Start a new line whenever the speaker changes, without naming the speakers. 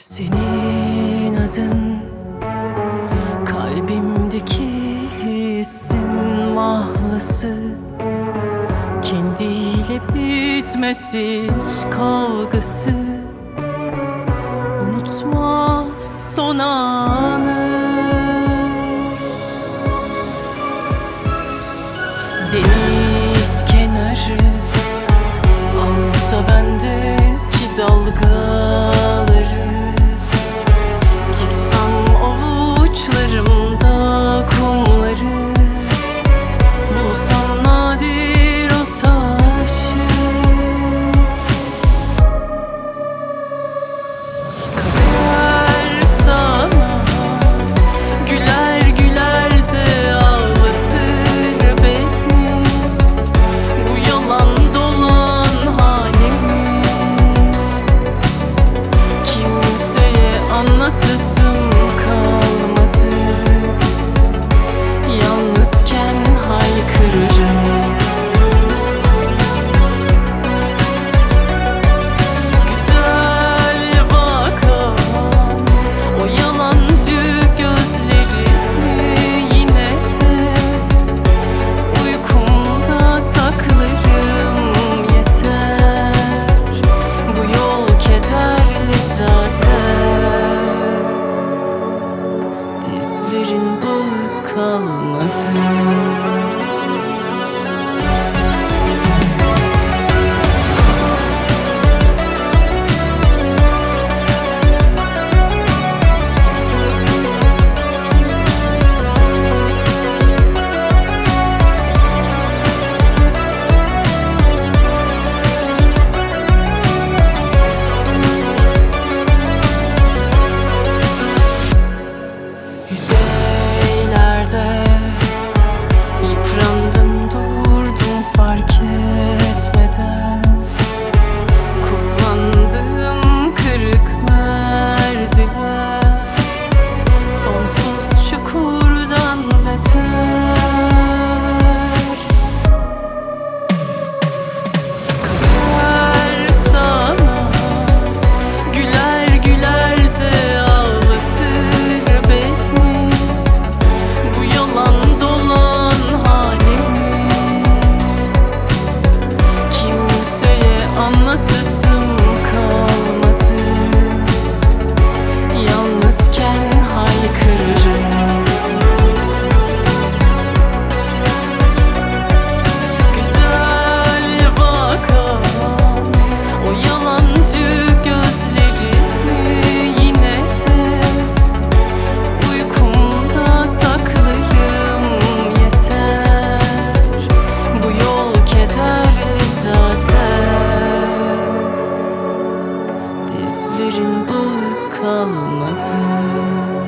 Senin adın kalbimdeki hissin mahlası. Kendiyle bitmesi hiç kavgası. fark et. Gözlerin bağı kalmadı.